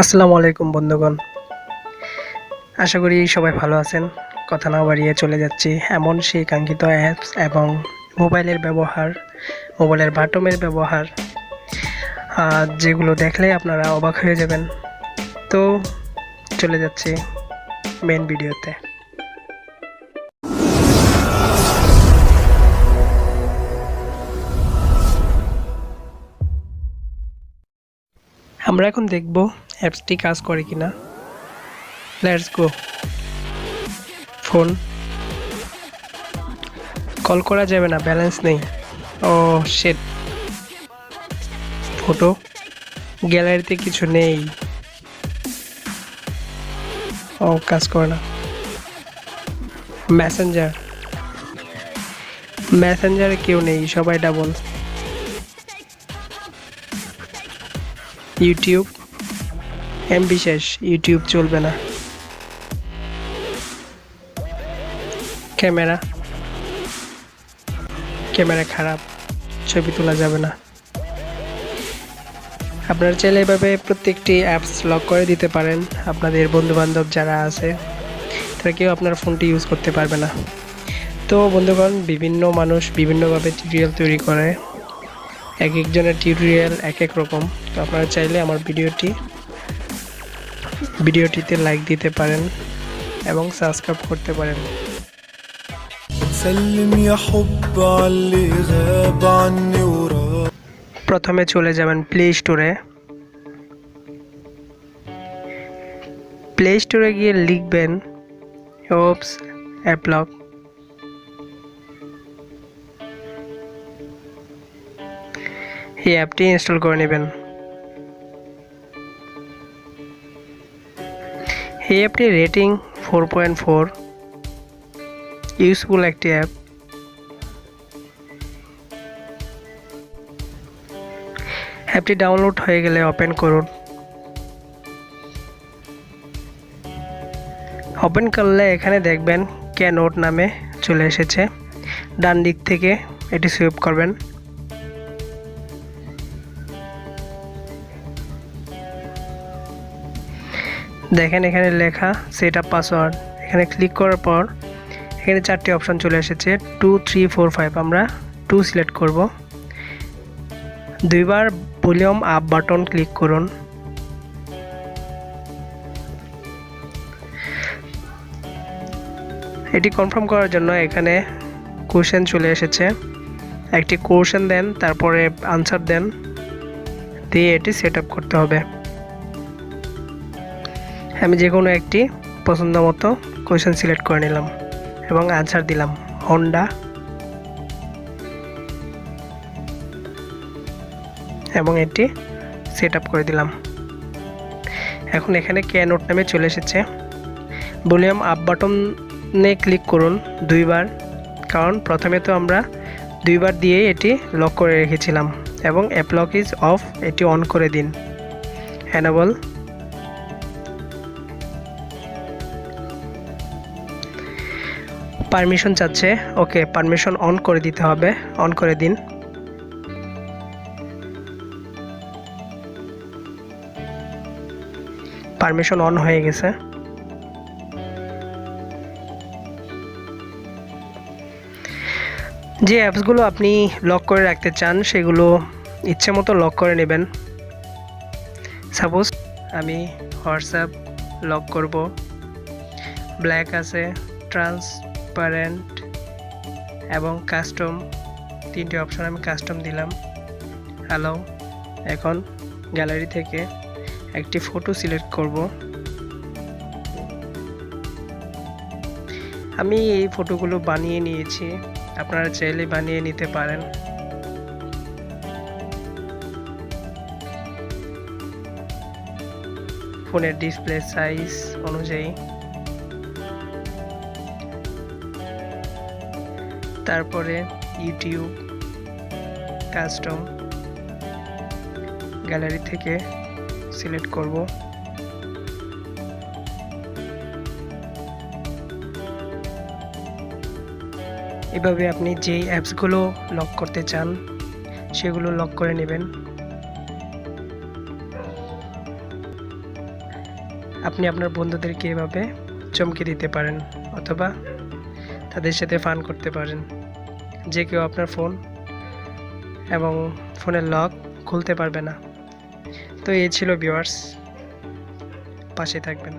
আসসালামু আলাইকুম, বন্ধুগণ। আশা করি সবাই ভালো আছেন। কথা না বাড়িয়ে চলে যাচ্ছি এমন সেই কাঙ্ক্ষিত অ্যাপস এবং মোবাইলের ব্যবহার মোবাইলের বাটমের ব্যবহার যেগুলো দেখলে আপনারা অবাক হয়ে যাবেন। তো চলে যাচ্ছি মেন ভিডিওতে আমরা এখন দেখব অ্যাপসটি কাজ করে কিনা? লেটস গো ফোন কল করা যাবে না ব্যালেন্স নেই। ও শেট ফটো গ্যালারিতে কিছু নেই। ও কাজ করে না। মেসেঞ্জার মেসেঞ্জারে কেউ নেই, সবাই ডাবল ইউটিউব এমবি শেষ ইউটিউব চলবে না। ক্যামেরা। ক্যামেরা খারাপ, ছবি তোলা যাবে না। আপনারা চাইলে এভাবে প্রত্যেকটি অ্যাপস লক করে দিতে পারেন। আপনাদের বন্ধু বান্ধব যারা আছে, তারা কেউ আপনার ফোনটি ইউজ করতে পারবে না। তো বন্ধুগণ, বিভিন্ন মানুষ বিভিন্নভাবে টিউটোরিয়াল তৈরি করে। এক একজনের টিউটোরিয়াল এক এক রকম। তো আপনারা চাইলে আমার ভিডিওটি ভিডিওটিতে লাইক দিতে পারেন এবং সাবস্ক্রাইব করতে পারেন। প্রথমে চলে যাবেন প্লে স্টোরে প্লে স্টোরে গিয়ে লিখবেন হোপস অ্যাপলক এই অ্যাপটি ইনস্টল করে নেবেন। এই অ্যাপটি rating four point four useful একটি অ্যাপ অ্যাপটি ডাউনলোড হয়ে গেলে ওপেন করুন। ওপেন করলে এখানে দেখবেন কে নোট নামে চলে এসেছে। ডান দিক থেকে এটি সুইপ করবেন। দেখেন এখানে লেখা সেট আপ পাসওয়ার্ড এখানে ক্লিক করার পর এখানে চারটি অপশন চলে এসেছে। টু থ্রি ফোর ফাইভ আমরা টু সিলেক্ট করব। দুইবার ভলিউম আপ বাটন ক্লিক করুন। এটি কনফার্ম করার জন্য এখানে কোশ্চেন চলে এসেছে। একটি কোশ্চেন দেন, তারপরে আনসার দেন। দিয়ে এটি সেট করতে হবে। আমি যে কোনো একটি পছন্দ মতো কোশ্চেন সিলেক্ট করে নিলাম এবং আনসার দিলাম হন্ডা এবং এটি সেট আপ করে দিলাম। এখন এখানে কে নোট নামে চলে এসেছে। ভলিউম আপ বাটনে ক্লিক করুন দুইবার, কারণ প্রথমে তো আমরা দুইবার দিয়ে এটি লক করে রেখেছিলাম এবং অ্যাপ লক ইজ অফ এটি অন করে দিন। অ্যানাবল পারমিশন চাচ্ছে। ওকে, পারমিশন অন করে দিতে হবে। অন করে দিন। পারমিশন অন হয়ে গেছে। যে অ্যাপসগুলো আপনি লক করে রাখতে চান, সেগুলো ইচ্ছে মতো লক করে নেবেন। সাপোজ আমি হোয়াটসঅ্যাপ লক করব। ব্ল্যাক আছে ট্রান্সপারেন্ট এবং কাস্টম, তিনটে অপশন আমি কাস্টম দিলাম। হ্যালো এখন গ্যালারি থেকে একটি ফটো সিলেক্ট করব। আমি এই ফটোগুলো বানিয়ে নিয়েছি, আপনারা চাইলে বানিয়ে নিতে পারেন। ফোনের ডিসপ্লে সাইজ অনুযায়ী। তারপরে ইউটিউব কাস্টম গ্যালারি থেকে সিলেক্ট করব। এভাবে আপনি যেই অ্যাপসগুলো লক করতে চান, সেগুলো লক করে নেবেন। আপনি আপনার বন্ধুদেরকে এভাবে চমকে দিতে পারেন, অথবা তাদের সাথে ফান করতে পারেন। যে কেউ আপনার ফোন এবং ফোনের লক খুলতে পারবে না। তো এই ছিল ভিওয়ার্স পাশে থাকবেন।